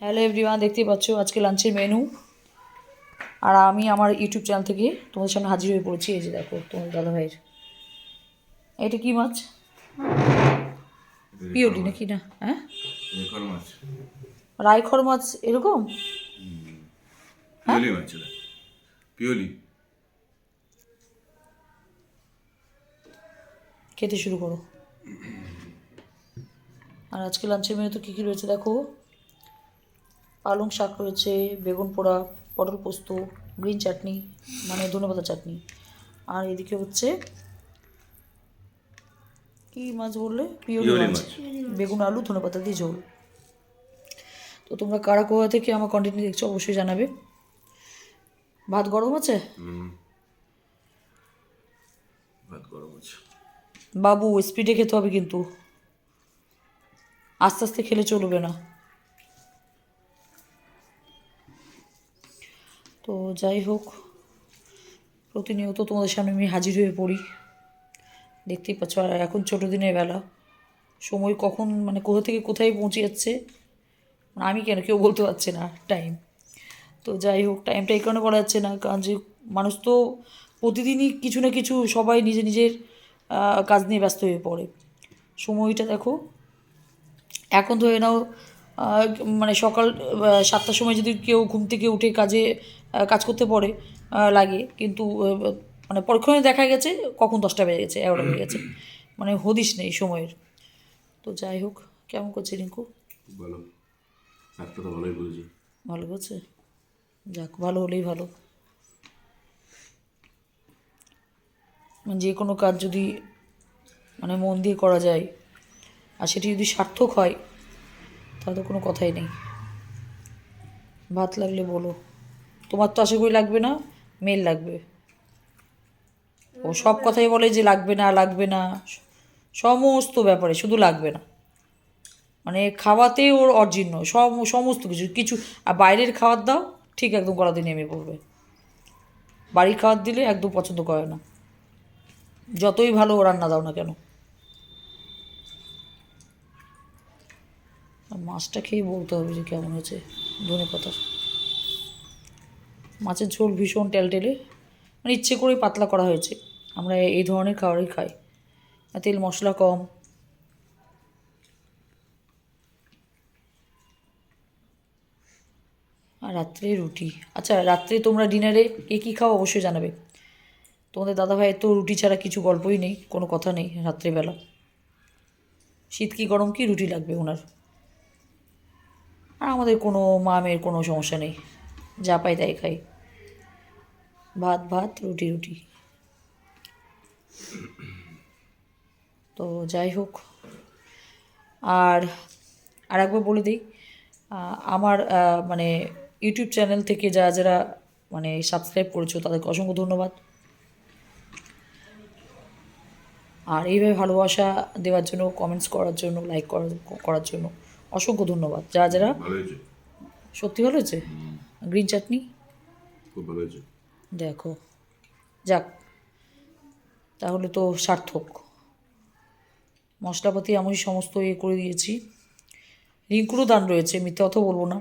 Hello everyone দেখতেই পাচ্ছ আজকে লাঞ্চের মেনু আর আমি আমার ইউটিউব চ্যানেল থেকে তোমাদের সামনে হাজির হয়ে পড়েছি। এই যে দেখো তোমার দাদা ভাইয়ের। এটা কি মাছ? পিওটি নাকি না? হ্যাঁ? রায়খর মাছ এরকম? পিওলি মাছ পিওলি খেতে শুরু করো। আর আজকে লাঞ্চের মেনু তো কী কী রয়েছে দেখো? পালং শাক রয়েছে বেগুন পোড়া পটল পোস্ত গ্রিন চাটনি মানে ধনেপাতা চাটনি। আর এদিকে হচ্ছে কি মাছ বললে? পিওলি মাছ। মাছ। বেগুন আলু ধনেপাতা দিয়ে ঝোল। তো তোমরা কারা কোয়া থেকে আমার কন্টেন্ট দেখছ অবশ্যই জানাবে। ভাত গরম আছে? ভাত গরম আছে। বাবু স্পিডে খেতে হবে কিন্তু। আস্তে আস্তে খেলে চলবে না। তো যাই হোক, প্রতিনিয়ত তোমাদের সামনে আমি হাজির হয়ে পড়ি। দেখতেই পাচ্ছ, আর এখন ছোটো দিনের বেলা। সময় কখন মানে কোথা থেকে কোথায় পৌঁছে যাচ্ছে মানে আমি কেন, কেউ বলতে পারছে না টাইম তো যাই হোক টাইমটা এই কারণে বলা যাচ্ছে না, কারণ যে মানুষ তো প্রতিদিনই কিছু না কিছু সবাই নিজে নিজের কাজ নিয়ে ব্যস্ত হয়ে পড়ে। সময়টা দেখো, এখন ধরে নাও মানে সকাল সাতটার সময় যদি কেউ ঘুম থেকে উঠে কাজে কাজ করতে পড়ে লাগে কিন্তু মানে পরক্ষণে দেখা গেছে কখন দশটা বেজে গেছে এগারোটা বেজে গেছে। মানে হদিস নেই সময়ের। তো যাই হোক কেমন করছে রিঙ্কু? ভালো। তো ভালোই বলেছি। ভালো করছে যাক ভালো হলেই ভালো। মানে যে কোনো কাজ যদি মানে মন দিয়ে করা যায় আর সেটি যদি সার্থক হয় তাহলে তো কোনো কথাই নেই। ভাত লাগলে বলো। তোমার তো আশা করি লাগবে না, মেল লাগবে। ও সব কথাই বলে যে লাগবে না লাগবে না। সমস্ত ব্যাপারে শুধু লাগবে না। মানে খাওয়াতে ওর অর্জিন্য সব সমস্ত কিছু কিছু, আর বাইরের খাবার দাও, ঠিক একদম গলাতে নেমে পড়বে। বাড়ির খাবার দিলে একদম পছন্দ করে না। যতই ভালো রান্না দাও না কেন। মাছটা খেয়ে বলতে হবে যে কেমন হয়েছে, ধনে পাতার। মাছের ঝোল ভীষণ টেলটেলে মানে ইচ্ছে করেই পাতলা করা হয়েছে। আমরা এই ধরনের খাবারই খাই। তেল মশলা কম। আর রাত্রে রুটি। আচ্ছা রাত্রে তোমরা ডিনারে কে কী খাও অবশ্যই জানাবে। তোমাদের দাদা ভাইয়ের তো রুটি ছাড়া কিছু গল্পই নেই, কোনো কথা নেই রাত্রেবেলা। শীত কি গরম কি রুটি লাগবে ওনার? আর আমাদের কোনো মামের কোনো সমস্যা নেই। যা পাই তাই খাই। ভাত ভাত, রুটি রুটি। তো যাই হোক, আর আর একবার বলে দিই আমার মানে ইউটিউব চ্যানেল থেকে যারা যারা মানে সাবস্ক্রাইব করেছ, তাদেরকে অসংখ্য ধন্যবাদ। আর এইভাবে ভালোবাসা দেওয়ার জন্য কমেন্টস করার জন্য লাইক করার করার জন্য অসংখ্য ধন্যবাদ। যারা যারা সত্যি ভালো হয়েছে? গ্রিন চাটনি? খুব ভালো হয়েছে। দেখো যাক তাহলে তো সার্থক। মশলাপাতি আমি সমস্ত ইয়ে করে দিয়েছি। রিঙ্কুরও দান রয়েছে মিথ্যে অত বলব না।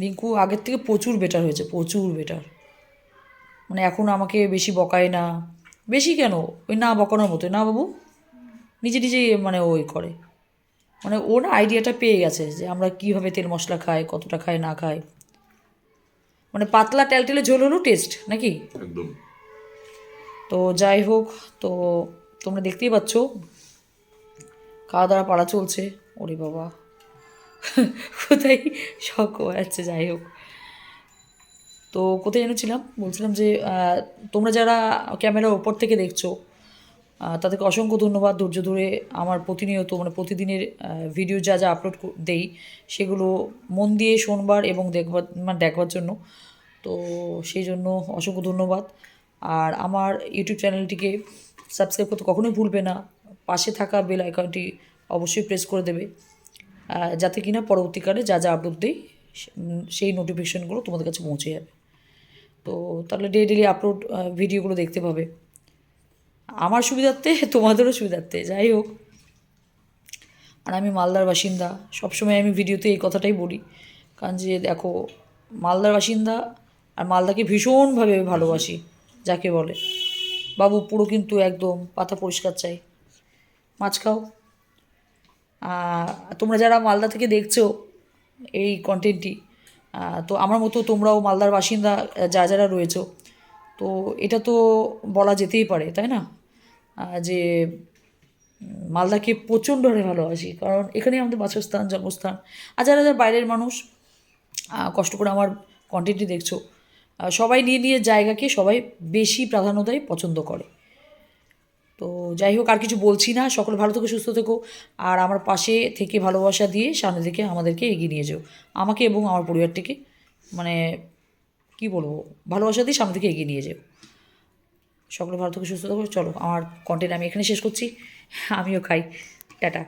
রিঙ্কু আগের থেকে প্রচুর বেটার হয়েছে প্রচুর বেটার মানে এখন আমাকে বেশি বকায় না। বেশি কেন? ওই না বকানোর মতো না বাবু? নিজে নিজেই মানে ওই করে। মানে ও না আইডিয়াটা পেয়ে গেছে যে আমরা কীভাবে তেল মশলা খাই কতটা খাই না খাই। মানে পাতলা টেলটেলে ঝোল হলো টেস্ট নাকি? একদম। তো যাই হোক তো তোমরা দেখতেই পাচ্ছ খাওয়া দাওয়া পাড়া চলছে। ওরে বাবা। কোথায় শখ হয়ে যাচ্ছে যাই হোক। তো কোথায় জেনেছিলাম বলছিলাম যে তোমরা যারা ক্যামেরার ওপর থেকে দেখছ তাদেরকে অসংখ্য ধন্যবাদ। ধৈর্য ধরে আমার প্রতিনিয়ত মানে প্রতিদিনের ভিডিও যা যা আপলোড দেই, সেগুলো মন দিয়ে শোনবার এবং দেখবার মানে দেখবার জন্য। তো সেই জন্য অসংখ্য ধন্যবাদ। আর আমার ইউটিউব চ্যানেলটিকে সাবস্ক্রাইব করতে কখনোই ভুলবে না। পাশে থাকা বেল আইকনটি অবশ্যই প্রেস করে দেবে। যাতে কিনা পরবর্তীকালে যা যা আপলোড দিই সেই নোটিফিকেশানগুলো তোমাদের কাছে পৌঁছে যাবে। তো তাহলে ডেলি আপলোড ভিডিওগুলো দেখতে পাবে। আমার সুবিধার্থে, তোমাদেরও সুবিধার্থে, যাই হোক। আর আমি মালদার বাসিন্দা, সবসময় আমি ভিডিওতে এই কথাটাই বলি। কারণ যে দেখো, মালদার বাসিন্দা আর মালদাকে ভীষণভাবে ভালোবাসি, যাকে বলে। বাবু, পুরো কিন্তু একদম পাতা পরিষ্কার চাই। মাছ খাও। তোমরা যারা মালদা থেকে দেখছ এই কন্টেন্টটি তো আমার মতো তোমরাও মালদার বাসিন্দা যা যারা রয়েছো, তো এটা তো বলা যেতেই পারে, তাই না? যে মালদাকে প্রচণ্ড হারে ভালোবাসি কারণ এখানেই আমাদের বাসস্থান, জন্মস্থান। আর যারা যারা বাইরের মানুষ কষ্ট করে আমার কন্টেন্টটি দেখছ সবাই নিয়ে নিয়ে জায়গাকে সবাই বেশি প্রাধান্য দেয় পছন্দ করে। তো যাই হোক, আর কিছু বলছি না। সকল ভালো থেকো, সুস্থ থেকো। আর আমার পাশে থেকে ভালোবাসা দিয়ে সামনে থেকে আমাদেরকে এগিয়ে নিয়ে যাও। আমাকে এবং আমার পরিবারটিকে মানে কি বলব, ভালোবাসা দিয়ে সামনে থেকে এগিয়ে নিয়ে যাও। সকলে ভালো সুস্থ থাকো। চলো আমার কন্টেন্ট আমি এখানে শেষ করছি। আমিও খাই। টাটা।